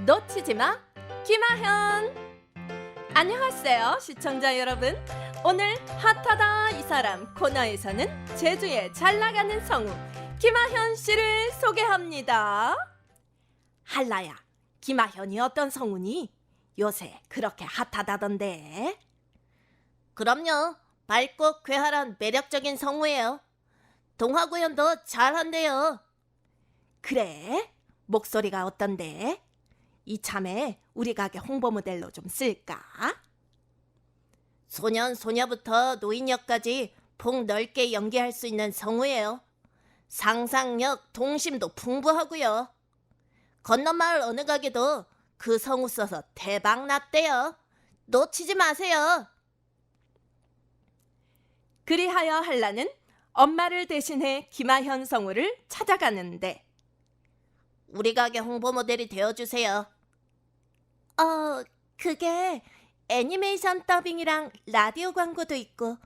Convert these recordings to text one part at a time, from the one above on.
놓치지 마. 김아현. 안녕하세요 시청자 여러분. 오늘 핫하다 이 사람 코너에서는 제주의 잘 나가는 성우 김아현 씨를 소개합니다. 한라야 김아현이 어떤 성우니? 요새 그렇게 핫하다던데. 그럼요. 밝고 쾌활한 매력적인 성우예요. 동화 구연도 잘한대요. 그래? 목소리가 어떤데 이참에 우리 가게 홍보 모델로 좀 쓸까? 소년 소녀부터 노인역까지 폭 넓게 연기할 수 있는 성우예요. 상상력, 동심도 풍부하고요. 건너마을 어느 가게도 그 성우 써서 대박 났대요. 놓치지 마세요. 그리하여 한라는 엄마를 대신해 김아현 성우를 찾아가는데 우리 가게 홍보 모델이 되어주세요. 어, 그게 애니메이션 더빙이랑 라디오 광고도 있고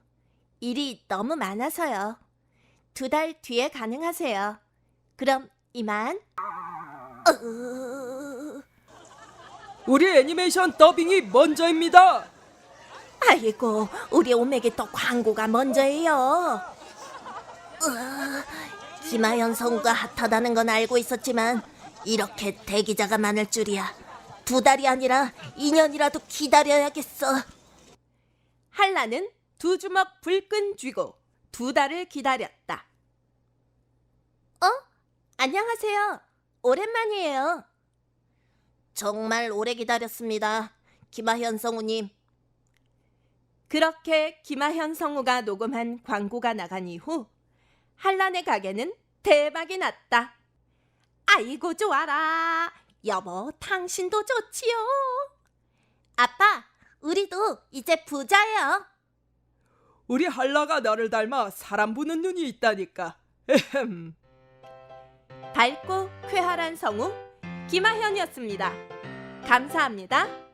일이 너무 많아서요. 두 달 뒤에 가능하세요. 그럼 이만. 으... 우리 애니메이션 더빙이 먼저입니다. 아이고, 우리 오메기 또 광고가 먼저예요. 김하연 성우가 핫하다는 건 알고 있었지만 이렇게 대기자가 많을 줄이야. 두 달이 아니라 2년이라도 기다려야겠어. 한라는 두 주먹 불끈 쥐고 두 달을 기다렸다. 어? 안녕하세요. 오랜만이에요. 정말 오래 기다렸습니다. 김하현 성우님. 그렇게 김아현 성우가 녹음한 광고가 나간 이후 한란의 가게는 대박이 났다. 아이고 좋아라. 여보 당신도 좋지요. 아빠, 우리도 이제 부자예요. 우리 한라가 너를 닮아 사람 보는 눈이 있다니까. 에헴. 밝고 쾌활한 성우 김아현이었습니다. 감사합니다.